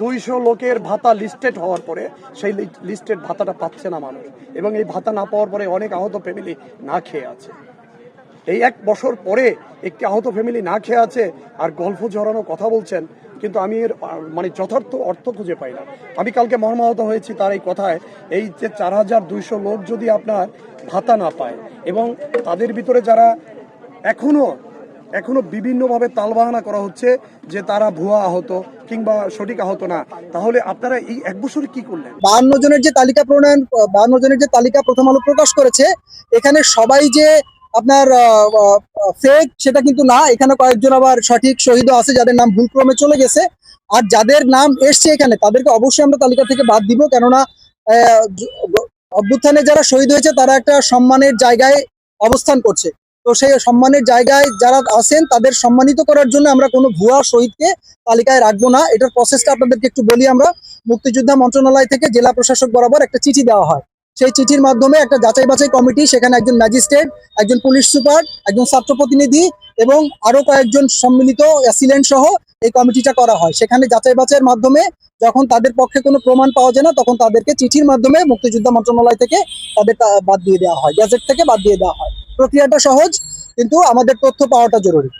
দুইশো লোকের ভাতা লিস্টেড হওয়ার পরে সেই লিস্টেড ভাতাটা পাচ্ছে না মানুষ। এবং এই ভাতা না পাওয়ার পরে অনেক আহত ফ্যামিলি না খেয়ে আছে। এই এক বছর পরে একটি আহত ফ্যামিলি না খেয়ে আছে আর গল্প জড়ানো কথা বলছেন, কিন্তু আমি এর মানে যথার্থ অর্থ খুঁজে পাই না। আমি কালকে মর্মাহত হয়েছি তার এই কথায়, এই যে চার হাজার দুইশো লোক যদি আপনার ভাতা না পায় এবং তাদের ভিতরে যারা এখনও এখনও বিভিন্নভাবে তালবাহানা করা হচ্ছে যে তারা ভুয়া আহত কিংবা সঠিক আহত না। তাহলে আপনারা এই এক বছরে কি করলেন? বাহান্ন জনের যে তালিকা প্রণয়ন, বাহান্ন জনের যে তালিকা প্রথম আলো প্রকাশ করেছে, এখানে সবাই যে আপনার ফেক সেটা কিন্তু না, এখানে কয়েকজন আবার সঠিক শহীদ আছে, যাদের নাম ভুলক্রমে চলে গেছে। আর যাদের নাম এসছে এখানে, তাদেরকে অবশ্যই আমরা তালিকা থেকে বাদ দিব, কেননা অভ্যুত্থানে যারা শহীদ হয়েছে, তারা একটা সম্মানের জায়গায় অবস্থান করছে। তো সেই সম্মানের জায়গায় যারা আছেন, তাদের সম্মানিত করার জন্য আমরা কোনো ভুয়া শহীদকে তালিকায় রাখব না। এটার প্রসেসটা আপনাদেরকে একটু বলি আমরা। মুক্তিযোদ্ধা মন্ত্রণালয় থেকে জেলা প্রশাসক বরাবর একটা চিঠি দেওয়া হয়। সেই চিঠির মাধ্যমে একটা যাচাই বাছাই কমিটি, সেখানে একজন ম্যাজিস্ট্রেট, একজন পুলিশ সুপার, একজন ছাত্র প্রতিনিধি এবং আরও কয়েকজন সম্মিলিত অ্যাসিলেন্ট সহ এই কমিটিটা করা হয়। সেখানে যাচাই বাছাইয়ের মাধ্যমে যখন তাদের পক্ষে কোনো প্রমাণ পাওয়া যায় না, তখন তাদেরকে চিঠির মাধ্যমে মুক্তিযোদ্ধা মন্ত্রণালয় থেকে তাদের বাদ দিয়ে দেওয়া হয়। গ্যাজেট থেকে বাদ দিয়ে দেওয়া হয়। প্রক্রিয়াটা সহজ কিন্তু আমাদের তথ্য পাওয়াটা জরুরি।